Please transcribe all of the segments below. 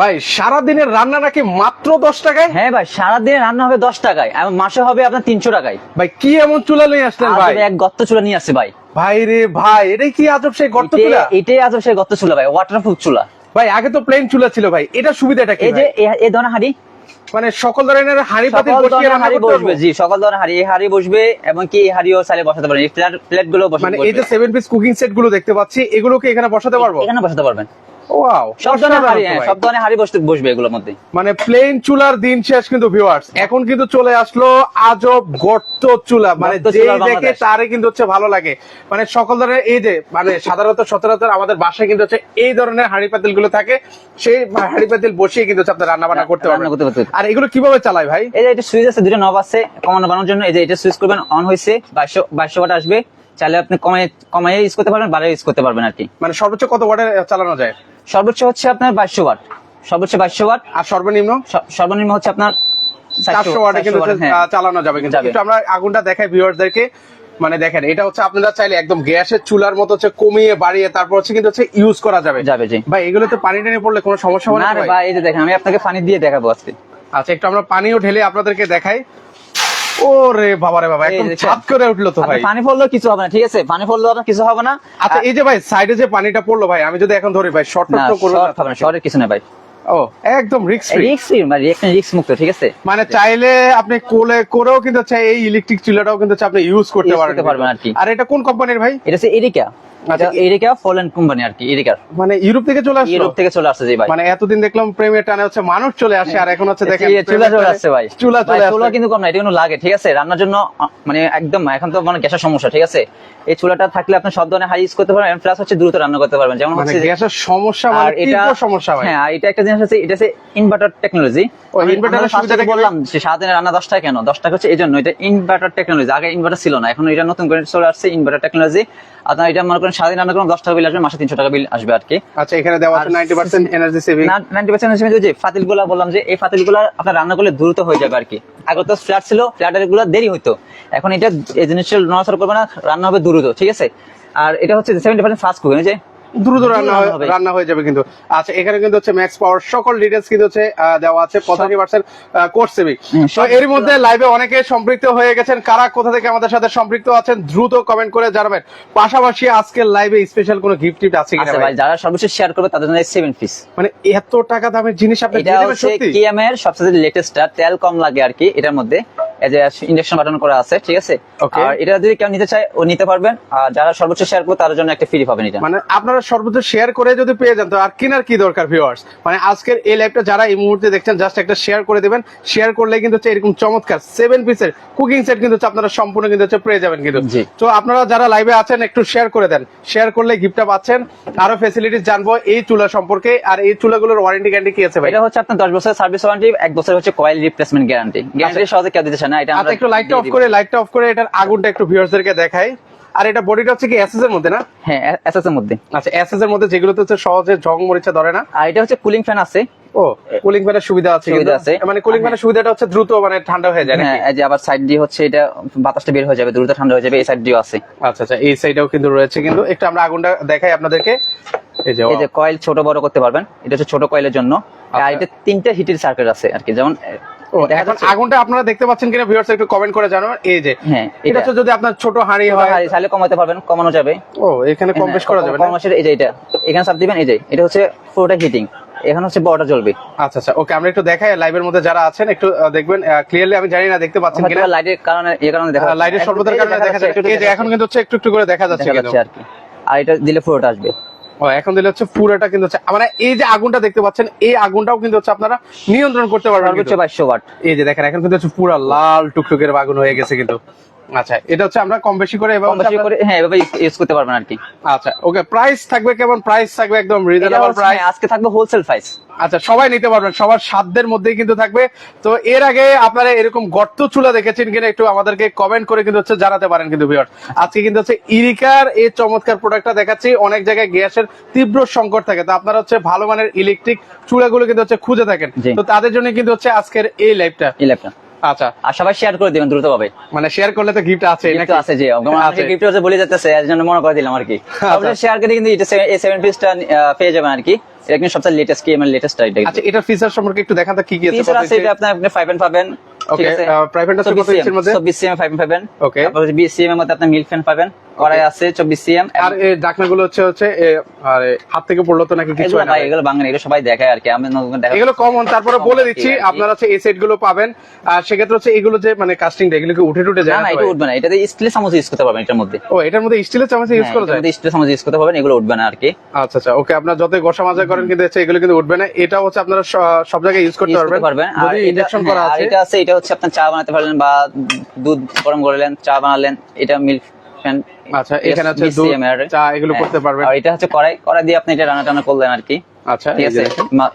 ভাই সারাদিনের রান্না নাকি মাত্র দশ টাকায়? হ্যাঁ ভাই সারাদিন রান্না হবে দশ টাকায় এবং মাসে হবে আপনার তিনশো টাকায়। ভাই কি এমন চুলা নিয়ে আসলেন ভাই? এক গত্ত চুলা নিয়ে আসছে ভাই। ভাই রে ভাই এটাই কি আজব সেই গর্ত চুলা? এটাই আজ সে গত্ত চুলা ভাই ওয়াটারপ্রুফ চুলা। ভাই আগে তো প্লেন চুলা ছিল ভাই এটা সুবিধাটা কি এই যে এই ধরনের হাড়ি। মানে সকল ধরনের হাঁড়ি পাতিল সকল বসিয়ে রান্না? বসবে জি সকল ধরনের হাড়ি। এই হাড়ি বসবে এবং কি এই হাড়িও চাইলে বসাতে পারেন। এই প্লেটগুলো বসে মানে এই যে সেভেন পিস কুকিং সেটগুলো দেখতে পাচ্ছি এগুলোকে এখানে বসাতে পারব? এখানে বসাতে পারবেন। ওয়াও সব ধরনের হাড়ি হ্যাঁ সব ধরনের হাড়ি বসতে বসবে এগুলোর মধ্যে মানে প্লেন চুলার দিন শেষ কিন্তু ভিউয়ার্স এখন কিন্তু চলে আসলো আজব গর্ত চুলা। মানে গর্ত দেখে তারে কিন্তু হচ্ছে ভালো লাগে। মানে সকল ধরনের এই যে মানে সাধারণত সচরাচর আমাদের বাসায় কিন্তু হচ্ছে এই ধরনের হাঁড়ি পাতিলগুলো থাকে। সেই হাঁড়ি পাতিল বসিয়ে কিন্তু আপনি রান্না বান্না করতে পারবেন। আর এগুলো কীভাবে চালায় ভাই? এই যে এটা সুইচ আছে দুটো নব আছে কমানো বানানোর জন্য। এই যে এটা সুইচ করবেন অন হয়েছে বাইশশো বাইশশো ওয়াট আসবে। চাইলে আপনি কমাই কমাই ইউজ করতে পারবেন বাড়াই ইউজ করতে পারবেন আর কি। মানে সর্বোচ্চ কত ওয়াটে চালানো যায়? সর্বোচ্চ হচ্ছে আপনার বাইশশো ওয়াট। সর্বোচ্চ বাইশশো ওয়াট আর সর্বনিম্ন সর্বনিম্ন হচ্ছে আপনার চারশো ওয়াটে কিন্তু হচ্ছে, হ্যাঁ। আহ, চালানো যাবে কিন্তু। আমরা আগুনটা দেখাই ভিউয়ারদেরকে মানে দেখেন এটা হচ্ছে আপনারা চাইলে একদম গ্যাসের চুলার মতো হচ্ছে কমিয়ে বাড়িয়ে তারপর হচ্ছে কিন্তু হচ্ছে ইউজ করা যাবে। যাবে জি। ভাই এগুলোতে পানি টানি পড়লে কোনো সমস্যা হবে না ভাই এই যে দেখেন আমি আপনাকে পানি দিয়ে দেখাবো আজকে। আচ্ছা একটু আমরা পানিও ঢেলে আপনাদেরকে দেখাই। ও রে বাবা রে বাবা একদম দেখছেন? করে উঠল তো ভাই। পানি পড়লেও কিছু হবে না ঠিক আছে? পানি পড়ল আপনার কিছু হবে না। আচ্ছা এই যে ভাই সাইডে যে পানিটা পড়ল ভাই আমি যদি এখন ধরি ভাই শর্ট করব শর্ট হবে না শর্টের কিছু না ভাই। ও একদম রিস্ক ফ্রি রিক্স মানে রিক্স মুক্ত ঠিক আছে? মানে চাইলে আপনি কোলে করেও কিন্তু হচ্ছে এই ইলেকট্রিক চুলাটাও কিন্তু আপনি ইউজ করতে পারবেন আর কি। আর এটা কোন কোম্পানির ভাই? এটা হচ্ছে এরিকা আচ্ছা, এরিকা ফলেন কোম্পানি আর কি এরিকার মানে ইউরোপ থেকে চলে আসলো? ইউরোপ থেকে চলে আসছে জি ভাই। মানে এতদিন দেখলাম প্রেমের টানে হচ্ছে মানুষ চলে আসে আর এখন হচ্ছে দেখেন চুলা চলে আসছে ভাই। চুলা কিন্তু কম না এটা কিন্তু লাগে ঠিক আছে? রান্নার জন্য মানে একদম এখন তো মানে গ্যাসের সমস্যা ঠিক আছে? এই চুলাটা থাকলে আপনি সব ধরনের হাই ইউজ করতে পারবেন প্লাস হচ্ছে দ্রুত রান্না করতে পারবেন। যেমন মানে হচ্ছে গ্যাসের সমস্যা মানে এটা সমস্যা হ্যাঁ এটা একটা জিনিস আছে এটা হচ্ছে ইনভার্টার টেকনোলজি সুবিধাটা বললাম যে সারাদিনে রান্না দশটা কেন? দশটা হচ্ছে এই জন্য এটা ইনভার্টার টেকনোলজি আগে ইনভার্টার ছিল না এখন এটা নতুন করে চলে আসছে ইনভার্টার টেকনোলজি আপনার এটা মনে করেন সারাদিন রান্না করেন দশ টাকা বিল আসবে মাসে তিনশো টাকা বিল আসবে আর কি আচ্ছা এখানে দেওয়া আছে ninety percent energy saving ninety percent যে ফাতিলগুলা বললাম যে এই ফাতিলগুলা আপনার রান্না করলে দ্রুত হয়ে যাবে আর কি আগে তো ফ্ল্যাট ছিল ফ্ল্যাটেরগুলো দেরি হইতো। এখন এটা এই জিনিসটা নড়াচড়া করবে না রান্না হবে দ্রুত ঠিক আছে? আর এটা হচ্ছে সেভেন্টি পার্সেন্ট ফাস্ট কুকিং যে দ্রুত রান্না রান্না হয়ে যাবে কিন্তু। আচ্ছা এখানে কিন্তু হচ্ছে ম্যাক্স পাওয়ার সকল ডিটেলস কিন্তু হচ্ছে দেওয়া আছে। পঁচাশি পার্সেন্ট কোর্স সেভিং তো এর মধ্যে লাইভে অনেকে সম্পৃক্ত হয়ে গেছেন। কারা কোথা থেকে আমাদের সাথে সম্পৃক্ত আছেন দ্রুত কমেন্ট করে জানাবেন। পাশাপাশি আজকের লাইভে স্পেশাল কোনো গিফট টিফট আছে কিনা ভাই? যারা সর্বোচ্চ শেয়ার করবে তাদের জন্য সেভেন পিস মানে এত টাকা দামের জিনিস আপনি দিয়ে দেবেন হচ্ছে সত্যি? কিএম এর সবচেয়ে লেটেস্টটা তেল কম লাগে আর কি এটার মধ্যে। এই যে ইন্ডাকশন বাটন করা আছে ঠিক আছে? আর এটা যদি কেউ নিতে চায় ও নিতে পারবেন। আর যারা সর্বোচ্চ শেয়ার করবে তাদের জন্য একটা ফ্রি পাবেন এটা। মানে আপনারা সর্বোচ্চ শেয়ার করে যদি পেয়ে যান তো আর কেনার কি দরকার ভিউয়ার্স মানে আজকের এই লাইভটা যারা এই মুহূর্তে দেখছেন জাস্ট একটা শেয়ার করে দেবেন। শেয়ার করলে কিন্তু হচ্ছে এরকম চমৎকার সেভেন পিসের কুকিং সেট কিন্তু হচ্ছে আপনারা সম্পূর্ণ কিন্তু হচ্ছে পেয়ে যাবেন কিন্তু। তো আপনারা যারা লাইভে আছেন একটু শেয়ার করে দেন। শেয়ার করলে গিফটটা পাচ্ছেন। আরও ফেসিলিটিস জানব এই চুলা সম্পর্কে। আর এই চুলাগুলোর ওয়ারেন্টি গ্যারান্টি কি আছে ভাই? এটা হচ্ছে আপনার দশ বছরের সার্ভিস ওয়ারেন্টি এক বছর হচ্ছে কয়েল রিপ্লেসমেন্ট গ্যারান্টি গ্যারান্টি সহজে কেউ দিতে চায় না এটা আমরা আচ্ছা একটু লাইটটা দিয়ে অফ। করে লাইটটা অফ করে এটার আগুনটা একটু ভিউয়ার্সদেরকে দেখাই। আর এটা বডিটা হচ্ছে কি এসএস এর মধ্যে না? হ্যাঁ এসএস এর মধ্যে। আচ্ছা এসএস এর মধ্যে যেগুলোতে হচ্ছে সহজে জং মরিচা ধরে না। আর এটা হচ্ছে কুলিং ফ্যান আছে। ও কুলিং ফ্যানের সুবিধা আছে সুবিধা আছে। মানে কুলিং ফ্যানের সুবিধাটা হচ্ছে দ্রুত মানে ঠান্ডা হয়ে যায় হ্যাঁ এই যে আবার সাইড দিয়ে হচ্ছে এটা বাতাসটা বের হয়ে যাবে দ্রুত ঠান্ডা হয়ে যাবে এই সাইড দিয়েও আছে। আচ্ছা আচ্ছা এই সাইডেও কিন্তু রয়েছে কিন্তু। একটু আমরা আগুনটা দেখাই আপনাদেরকে। এই যে কয়েল ছোট বড় করতে পারবেন। এটা হচ্ছে ছোট কয়েলের জন্য। আচ্ছা। আর এটা তিনটা হিটের সার্কিট আছে আর কি। যেমন ও এখন আগুনটা আপনারা দেখতে পাচ্ছেন কিনা ভিউয়ার্স একটু কমেন্ট করে জানাবেন এই যে হ্যাঁ, এটা। হচ্ছে যদি আপনার ছোট হাঁড়ি হয় হাঁড়ি চাইলে কমাতে পারবেন কমানো যাবে। ও এখানে কম বেশ করা যাবে কম এই যে এটা। এখানে চাপ দিবেন এই যে এটা হচ্ছে পুরোটা হিটিং এখানে হচ্ছে বড়টা জ্বলবে। আচ্ছা আচ্ছা ওকে আমরা একটু দেখাই লাইভের মধ্যে যারা আছেন একটু দেখবেন ক্লিয়ারলি আমি জানি না দেখতে পাচ্ছেন কিনা। লাইটের কারণে এই কারণে দেখা। লাইটের স্বল্পতার কারণে দেখা যাচ্ছে। এই যে এখন কিন্তু হচ্ছে একটু একটু করে দেখা যাচ্ছে কিন্তু। আর কি। আর এটা দিলে পুরোটা আসবে। ও এখন দিলে হচ্ছে পুরোটা কিন্তু হচ্ছে মানে এই যে আগুনটা দেখতে পাচ্ছেন এই আগুনটাও কিন্তু হচ্ছে আপনারা নিয়ন্ত্রণ করতে পারবেন হচ্ছে। বাইশশো ওয়াট এই যে দেখেন এখন কিন্তু হচ্ছে পুরো লাল টুকটুকের আগুন হয়ে গেছে কিন্তু আচ্ছা এটা হচ্ছে আমরা কম বেশি করে কম বেশি করে হ্যাঁ এভাবে ইউজ করতে পারবেন আর কি আচ্ছা ওকে প্রাইস থাকবে কেমন? প্রাইস থাকবে একদম রিজনেবল প্রাইস হ্যাঁ, আজকে থাকবে হোলসেল প্রাইস আচ্ছা সবাই নিতে পারবেন সবার সাধ্যের মধ্যেই কিন্তু থাকবে। তো এর আগে আপনারা এরকম গর্ত চুলা দেখেছেন কিনা একটু আমাদেরকে কমেন্ট করে কিন্তু হচ্ছে জানাতে পারেন কিন্তু ভিউয়ার আজকে কিন্তু হচ্ছে ইরিকার এই চমৎকার প্রোডাক্টটা দেখাচ্ছি। অনেক জায়গায় গ্যাসের তীব্র সংকট থাকে। তো আপনারা হচ্ছে ভালো মানের ইলেকট্রিক চুলাগুলো কিন্তু হচ্ছে খুঁজে থাকেন। তো তাদের জন্য কিন্তু হচ্ছে আজকের এই লাইভটা এই ল্যাপটপ আচ্ছা। আর সবাই শেয়ার করে দিবেন দ্রুত ভাবে মানে শেয়ার করলে তো গিফট আছে গিফট আছে যে আছে। গিফট আছে বলে যাচ্ছে এর জন্য মনে করে দিলাম আর কি। আপনি শেয়ার করে কিন্তু এটা এই 7 পিসটা পেয়ে যাবেন আর কি। এটা কিন্তু সবচেয়ে লেটেস্ট কি মানে লেটেস্ট এটা আচ্ছা এটার ফিচার সম্পর্কে একটু দেখান তো কি কি আছে ফিচার আছে এটা আপনি আপনি 5 পাবেন ওকে প্রাইভেট আছে। কত ইঞ্চির মধ্যে? 24 সিএম 5 পাবেন Okay. তারপর 20 সিএম এর মধ্যে আপনি মিল্ক ফ্যান পাবেন। কড়াই আছে 24 সিএম আর এই ডাকনাগুলো হচ্ছে হচ্ছে আরে হাত থেকে পড়ল তো নাকি কিছু না? এগুলো বাঙালি এগুলো সবাই দেখায় আর কি। আমি এগুলো কমন তারপরে বলে দিচ্ছি আপনারা হচ্ছে এই সেটগুলো পাবেন। আর সেক্ষেত্রে হচ্ছে এগুলো যে মানে কাস্টিংটা এগুলো কি উঠে টুটে যায় না না না তো এটা উঠবে না। এটাতে স্টিলের চামচ ইউজ করতে পারবেন এটার মধ্যে। ও এটার মধ্যে স্টিলের চামচ ইউজ হ্যাঁ, করা যায়? স্টিলের চামচ ইউজ করতে পারবেন এগুলো উঠবে না আর কি। আচ্ছা আচ্ছা ওকে আপনার যতই গোসা মাজা করেন কিন্তু এগুলো কিন্তু উঠবে না। এটা হচ্ছে আপনারা সব জায়গায় ইউজ করতে পারবেন করতে পারবেন। আর যদি ইনজেকশন করা আছে। এটা আছে এটা হচ্ছে আপনার চা বানাতে পারলেন বা দুধ গরম করলেন চা বানালেন এটা মিল্ক ফ্যান আচ্ছা এখানে হচ্ছে দুধ চা এগুলো করতে পারবেন। হ্যাঁ, আর এটা হচ্ছে কড়াই কড়াই দিয়ে আপনি এটা রান্না টান্না করলেন আর কি। আচ্ছা ঠিক আছে?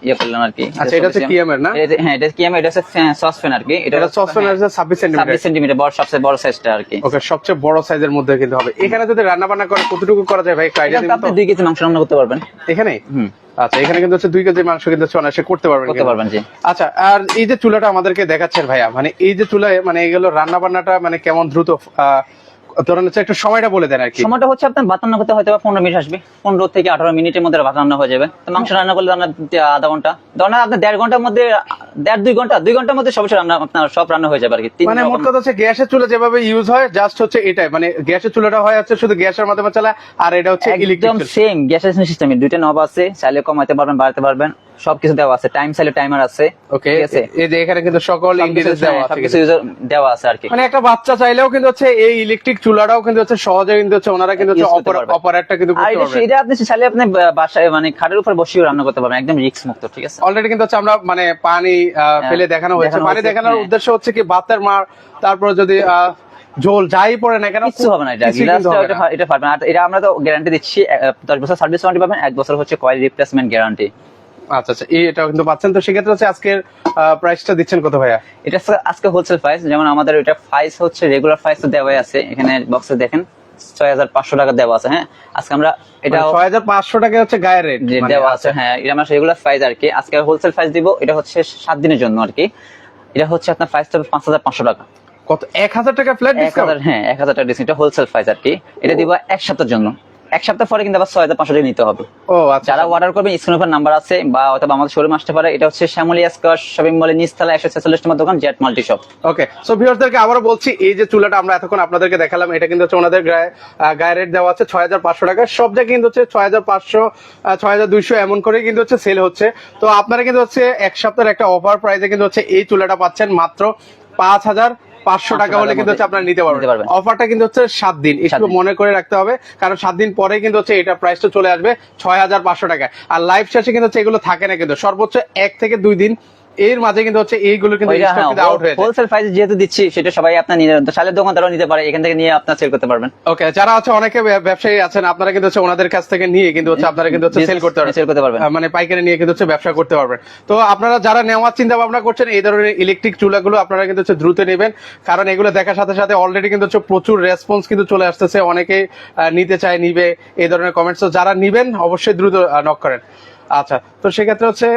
ইয়ে করলেন আর কি। আচ্ছা, এটা হচ্ছে সবচেয়ে- কিয়ামের না? হ্যাঁ এটা কিয়ামের এটা হচ্ছে সসপ্যান আর কি। এটা সসপ্যান আছে ছাব্বিশ সেন্টিমিটার ছাব্বিশ সেন্টিমিটার বড় সবচেয়ে বড় সাইজটা আর কি। ওকে সবচেয়ে বড় সাইজের মধ্যে কিন্তু হবে। এখানে যদি রান্না বান্না করে কতটুকু করা যায় ভাই? একটু আইডিয়া দিন আপনি দুই কেজি মাংস রান্না করতে পারবেন। এখানে? হুম। আচ্ছা এখানে কিন্তু হচ্ছে দুই কেজি মাংস কিন্তু অনায়াসে করতে পারবেন করতে পারবেন জি। আচ্ছা আর এই যে চুলাটা আমাদেরকে দেখাচ্ছেন ভাইয়া মানে এই যে চুলায় মানে এগুলো রান্না বান্নাটা মানে কেমন দ্রুত ধরেন হচ্ছে একটু সময়টা বলে দেন আর কি। সময়টা হচ্ছে আপনার ভাত রান্না করতে হয়তো পনেরো মিনিট আসবে। পনেরো থেকে আঠারো মিনিটের মধ্যে ভাত রান্না হয়ে যাবে। তো মাংস রান্না করলে দিতে আধা ঘণ্টা। ধরেন আপনার দেড় ঘণ্টার মধ্যে দেড় দুই ঘণ্টা দুই ঘণ্টার মধ্যে সব রান্না আপনার সব রান্না হয়ে যাবে আর কি। মানে মোট কথা হচ্ছে গ্যাসের চুলা যেভাবে ইউজ হয় জাস্ট হচ্ছে এটাই। মানে গ্যাসের চুলাটা হয় হচ্ছে শুধু গ্যাসের মাধ্যমে চালা আর এটা হচ্ছে একদম সেম গ্যাসের সিস্টেম দুইটা নব আছে চাইলে কমাইতে পারবেন বাড়াতে পারবেন। সবকিছু দেওয়া আছে। টাইম চাইলে টাইমার আছে। ওকে আছে? এই যে এখানে কিন্তু সকল সবকিছু- দেওয়া হ্যাঁ, আছে সবকিছু দেওয়া আছে আর কি। মানে একটা বাচ্চা চাইলেও কিন্তু হচ্ছে এই ইলেকট্রিক চুলাটাও কিন্তু হচ্ছে সহজে কিন্তু হচ্ছে ওনারা কিন্তু হচ্ছে। অপারেটটা কিন্তু করতে পারবে। এটা আপনি চাইলে আপনি বাসায় মানে খাটের উপর বসেও রান্না করতে পারবেন একদম রিস্ক মুক্ত ঠিক আছে? অলরেডি কিন্তু হচ্ছে আমরা মানে পানি আহ, ফেলে দেখানো হয়েছে। পানি দেখানোর হ্যাঁ। উদ্দেশ্য হচ্ছে কি বাতের মার তারপর যদি আহ, ঝোল যাই পড়ে না কেন কিচ্ছু হবে না এটা। এটা না। পা- এটা পারবেন আর এটা আমরা তো গ্যারান্টি দিচ্ছি দশ বছর সার্ভিস ওয়ারেন্টি পাবেন এক বছর হচ্ছে কয়েল রিপ্লেসমেন্ট গ্যারান্টি আচ্ছা আচ্ছা। এই কিন্তু পাচ্ছেন। তো সেক্ষেত্রে হচ্ছে আজকের প্রাইসটা দিচ্ছেন কত ভাইয়া? এটা আজকে- আজকে হোলসেল প্রাইস যেমন আমাদের এটা প্রাইস হচ্ছে রেগুলার প্রাইস তো দেওয়াই আছে। এখানে বক্সে দেখেন ছয় হাজার পাঁচশো টাকা দেওয়া আছে হ্যাঁ? আজকে আমরা এটা ছয় হাজার পাঁচশো টাকা হচ্ছে গায়ের রেট দেওয়া আছে হ্যাঁ এটা আমার রেগুলার প্রাইস আর কি। আজকে হোলসেল প্রাইস দিব এটা হচ্ছে সাত দিনের জন্য আর কি। এটা হচ্ছে আপনার প্রাইস হবে পাঁচ হাজার পাঁচশো টাকা। কত? এক হাজার টাকা ফ্ল্যাট হাজার হ্যাঁ এক হাজার টাকা ডিসকাউন্ট হোলসেল প্রাইস আর কি। এটা দিব এক সপ্তাহের জন্য। এক সপ্তাহ পরে কিন্তু আবার ছয় হাজার পাঁচশো টাকা নিতে হবে। ও আচ্ছা। যারা অর্ডার করবেন স্ক্রিনের উপর নাম্বার আছে বা অথবা আমাদের শোরুম আসতে পারে এটা হচ্ছে শ্যামলী স্কোয়ার শপিং মলের নিচতলা একশো ছেচল্লিশ নম্বর দোকান Jet Multi Shop okay so ভিউয়ারদেরকে আবারও বলছি এই যে চুলাটা আমরা এতক্ষণ আপনাদেরকে দেখালাম এটা কিন্তু হচ্ছে ওনাদের গায়ে গায়ে রেট দেওয়া আছে ছয় হাজার পাঁচশো টাকা। সব জায়গায় কিন্তু হচ্ছে ছয় হাজার পাঁচশো ছয় হাজার দুইশো এমন করে কিন্তু হচ্ছে সেল হচ্ছে। তো আপনারা কিন্তু হচ্ছে এক সপ্তাহের একটা অফার প্রাইসে কিন্তু হচ্ছে এই চুলাটা পাচ্ছেন মাত্র পাঁচ হাজার পাঁচশো টাকা হলে কিন্তু হচ্ছে আপনারা নিতে পারবেন। অফারটা কিন্তু হচ্ছে সাত দিন একটু। মনে করে রাখতে হবে কারণ সাত দিন পরে কিন্তু হচ্ছে এটা প্রাইসটা চলে আসবে ছয় হাজার পাঁচশো টাকা আর লাইভ শেষে কিন্তু হচ্ছে এগুলো থাকে না কিন্তু সর্বোচ্চ এক থেকে দুই দিন এর মাঝে কিন্তু হচ্ছে এইগুলো কিন্তু আউট হয়ে যায় হোলসেল প্রাইস যেহেতু দিচ্ছি সেটা সবাই আপনার নিয়ে তো শালের দোকানদারও নিতে পারে এখান থেকে নিয়ে আপনার সেল করতে পারবেন। ওকে যারা হচ্ছে অনেকে ব্যবসায়ী আছেন আপনারা কিন্তু হচ্ছে ওনাদের কাছ থেকে নিয়ে কিন্তু হচ্ছে আপনারা কিন্তু হচ্ছে সেল করতে পারবেন। সেল করতে পারবেন। মানে পাইকারি নিয়ে কিন্তু হচ্ছে ব্যবসা করতে পারবেন। তো আপনারা যারা নেওয়ার চিন্তা ভাবনা করছেন এই ধরনের ইলেকট্রিক চুলাগুলো আপনারা কিন্তু হচ্ছে দ্রুত নেবেন কারণ এগুলো দেখার সাথে সাথে অলরেডি কিন্তু হচ্ছে প্রচুর রেসপন্স কিন্তু চলে আসতেছে অনেকেই আহ, নিতে চায় নিবে এই ধরনের কমেন্টস তো যারা নিবেন অবশ্যই দ্রুত নক করেন। আচ্ছা তো সেক্ষেত্রে হচ্ছে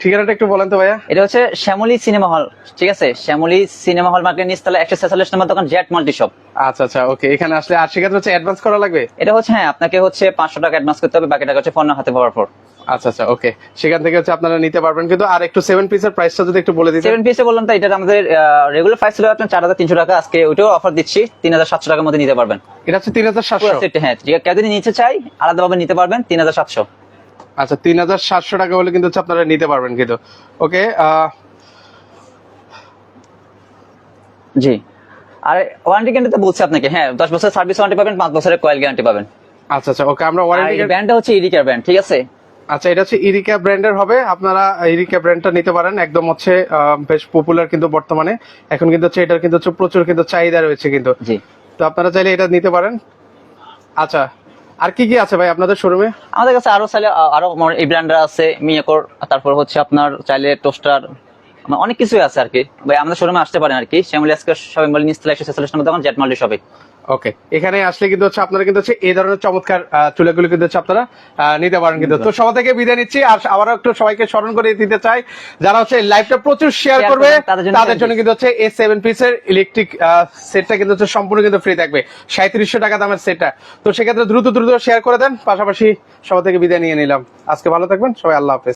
ঠিকানাটা একটু বলেন তো ভাইয়া। এটা হচ্ছে শ্যামলী সিনেমা হল ঠিক আছে? শ্যামলী সিনেমা হল মার্কেট নিচতলা একশো ছেচল্লিশ নম্বর দোকান জেট মাল্টি শপ আচ্ছা আচ্ছা ওকে এখানে আসলে আর সেক্ষেত্রে হচ্ছে অ্যাডভান্স করা লাগবে? এটা হচ্ছে হ্যাঁ আপনাকে হচ্ছে পাঁচশো টাকা অ্যাডভান্স করতে হবে বাকি টাকা হচ্ছে ফোন হাতে পাওয়ার পর। আচ্ছা আচ্ছা ওকে সেখান থেকে হচ্ছে আপনারা নিতে পারবেন কিন্তু আর একটু সেভেন পিসের প্রাইসটা যদি একটু বলে দিতেন। সেভেন পিসে বললাম তো এটা আমাদের রেগুলার প্রাইস ছিল আপনার চার হাজার তিনশো টাকা আজকে ওইটাও অফার দিচ্ছি তিন হাজার সাতশো টাকার মধ্যে নিতে পারবেন। এটা হচ্ছে তিন হাজার সাতশো। হ্যাঁ কেউ যদি নিতে চাই আলাদাভাবে নিতে পারবেন তিন হাজার সাতশো। আচ্ছা তিন হাজার সাতশো টাকা হলে কিন্তু আপনারা নিতে পারবেন কিন্তু। ওকে জি। আর ওয়ারেন্টি গ্যারান্টি তো বলছি আপনাকে হ্যাঁ দশ বছর সার্ভিস ওয়ারেন্টি পাবেন পাঁচ বছরের কয়েল গ্যারান্টি পাবেন। আচ্ছা আচ্ছা ওকে আমরা ওয়ারেন্টি এই ব্র্যান্ডটা হচ্ছে ইডিকার ব্র্যান্ড ঠিক আছে? আচ্ছা এটা হচ্ছে ইরিকা ব্র্যান্ডের হবে আপনারা ইরিকা ব্র্যান্ডটা নিতে পারেন একদম হচ্ছে বেশ পপুলার কিন্তু বর্তমানে। এখন কিন্তু হচ্ছে এটার কিন্তু প্রচুর কিন্তু চাহিদা রয়েছে কিন্তু। জি। তো আপনারা চাইলে এটা নিতে পারেন। আচ্ছা আর কি কি আছে ভাই আপনাদের শোরুমে আমাদের কাছে আরও চাইলে আরও মনে- এই ব্র্যান্ডার আছে মিয়াকোর তারপর হচ্ছে আপনার চাইলে টোস্টার অনেক কিছুই আছে আর কি। ভাই, আমাদের শোরুমে আসতে পারেন আর কি। শ্যামলি আজকে শপিং মল একশো ছেচল্লিশ নম্বর দোকান জেট মাল্টি শপে ওকে এখানে আসলে কিন্তু হচ্ছে আপনারা কিন্তু হচ্ছে এই ধরনের চমৎকার চুলাগুলো কিন্তু হচ্ছে আপনারা নিতে পারেন কিন্তু। তো সবার থেকে বিদায় নিচ্ছি আর আবারও একটু সবাইকে স্মরণ করে দিতে চাই যারা হচ্ছে লাইভটা প্রচুর শেয়ার করবে তাদের জন্য কিন্তু হচ্ছে এই সেভেন পিসের ইলেকট্রিক সেটটা কিন্তু হচ্ছে সম্পূর্ণ কিন্তু ফ্রি থাকবে। সাঁত্রিশশো টাকা দামের সেটটা তো সেক্ষেত্রে দ্রুত দ্রুত শেয়ার করে দেন পাশাপাশি সবার থেকে বিদায় নিয়ে নিলাম। আজকে ভালো থাকবেন সবাই আল্লাহ হাফেজ।